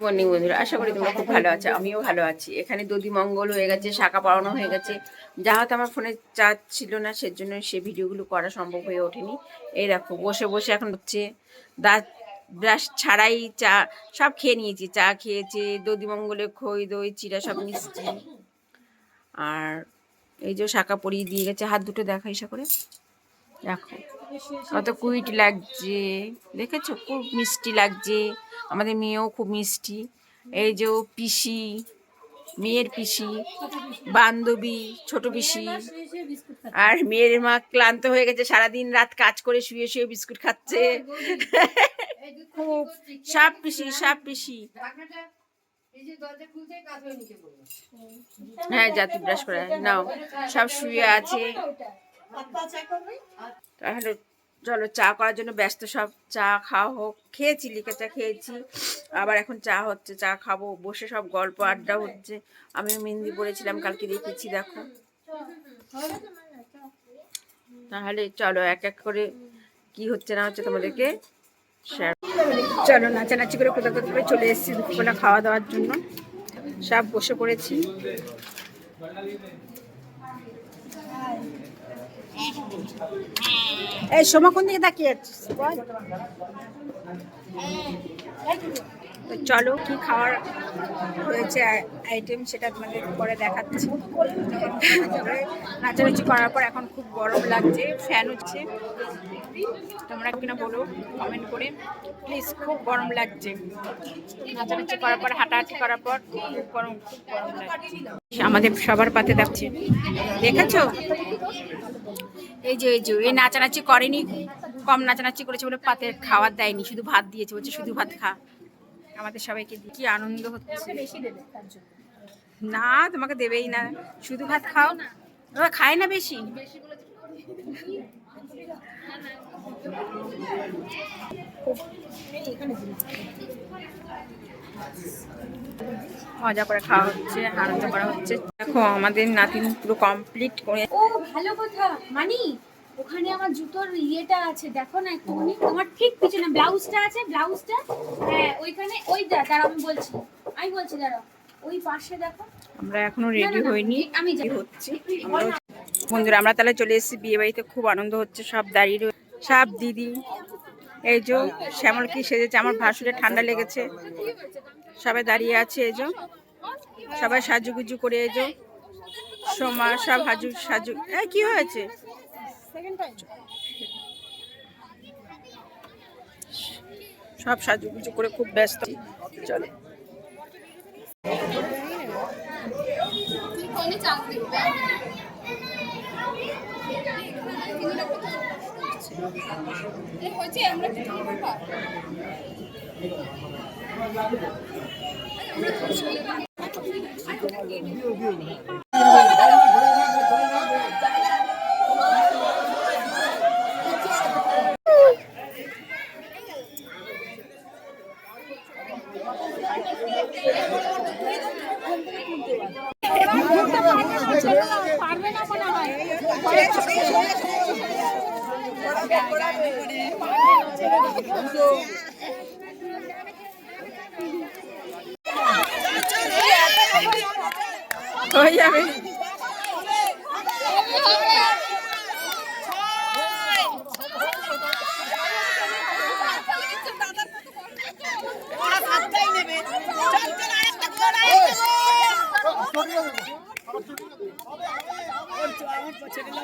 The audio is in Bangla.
মর্নিং, বন্ধুরা। আশা করি তোমরা খুব ভালো আছো, আমিও ভালো আছি। এখানে দধি মঙ্গল হয়ে গেছে, শাখা পড়ানো হয়ে গেছে। যা হয়তো আমার ফোনে চার্জ ছিল না, সেজন্য সে ভিডিওগুলো করা সম্ভব হয়ে ওঠেনি। এই দেখো, বসে বসে এখন হচ্ছে দাঁত ব্রাশ ছাড়াই চা, সব খেয়ে নিয়েছি। চা খেয়েছে দধি মঙ্গলে খই, দই চিরা সব মিষ্টি। আর এই যে শাখা পরিয়ে দিয়ে গেছে, হাত দুটো দেখা ইসা করে। দেখো কত কুইট লাগছে। দেখেছ? খুব মিষ্টি লাগছে। আমাদের মেয়েও খুব মিষ্টি। এই যে পিসি, মেয়ের পিসি, বান্ধবী, ছোট পিসি। আর মেয়ের মা ক্লান্ত হয়ে গেছে, সারাদিন রাত কাজ করে শুয়ে শুয়ে বিস্কুট খাচ্ছে। খুব সাপ পিসি সাপ পিসি। হ্যাঁ জাতি ব্রাশ করে নাও, সব শুয়ে আছে। তাহলে চলো, চা করার জন্য ব্যস্ত সব চা খাওয়া হোক। খেয়েছি লিখে চা খেয়েছি। আবার এখন চা হচ্ছে, চা খাব। বসে সব গল্প, আড্ডা হচ্ছে। আমিও মেহেন্দি পড়েছিলাম কালকে দেখেছি, দেখো। তাহলে চলো, এক এক করে কি হচ্ছে, না হচ্ছে তোমাদেরকে share চলো, নাচানাচি করে কোথাও করে চলে এসেছি দুপুরবেলা খাওয়া দাওয়ার জন্য। সব বসে পড়েছি। এই সোমা কোন দিকে তাকিয়ে আছিস বল। তো চলো কি খাওয়ার হয়েছে আইটেম সেটা তোমাদের পরে দেখাচ্ছি। নাচানাচি করার পর এখন খুব গরম লাগছে ফ্যান হচ্ছে। তোমরা কিনা বলো কমেন্ট করে। প্লিজ খুব গরম লাগছে। নাচানাচি করার পর, হাঁটাহাঁটি করার পর খুব গরম খুব গরম লাগছে। আমাদের সবার পাতে দেখছে। দেখেছ? এই যে এই যে এই নাচানাচি করেনি, কম নাচানাচি করেছে বলে পাতে খাওয়ার দেয়নি, শুধু ভাত দিয়েছে, বলছে শুধু ভাত খা। আমাদের সবাইকে কি আনন্দ হচ্ছে। না তোমাকে দেবেই না। শুধু ভাত খাও। ওরা খায় না বেশি? মজা করে খাওয়া হচ্ছে আনন্দ করা হচ্ছে। দেখো আমাদের নাতিন পুরো কমপ্লিট করে ও ভালো কথা। মানি ওখানে আমার জুতোর ইয়েটা আছে দেখো না একটুখানি তোমার ঠিক পিছনে ব্লাউজটা আছে ব্লাউজটা হ্যাঁ ওইখানে ওই দাঁড়াও আমি বলছি আমি বলছি দাঁড়াও ওই পাশে দেখো। আমরা এখনও রেডি হইনি। আমি হচ্ছে। বন্ধুরা আমরা তাহলে চলে এসেছি বিয়ে বাড়িতে খুব আনন্দ হচ্ছে সব দাঁড়িয়ে সব দিদি এই যে শ্যামল কি সেজেছে আমার ভাসুরে ঠান্ডা লেগেছে। সবাই দাঁড়িয়ে আছে এই যে। সবাই সাজুগুজু করে এই যে। সোমা সব হাজু সাজু কি হয়েছে? সব সাজুগুজু করে খুব ব্যস্ত। চলে। হয়ে যাবে Unutma çevirin.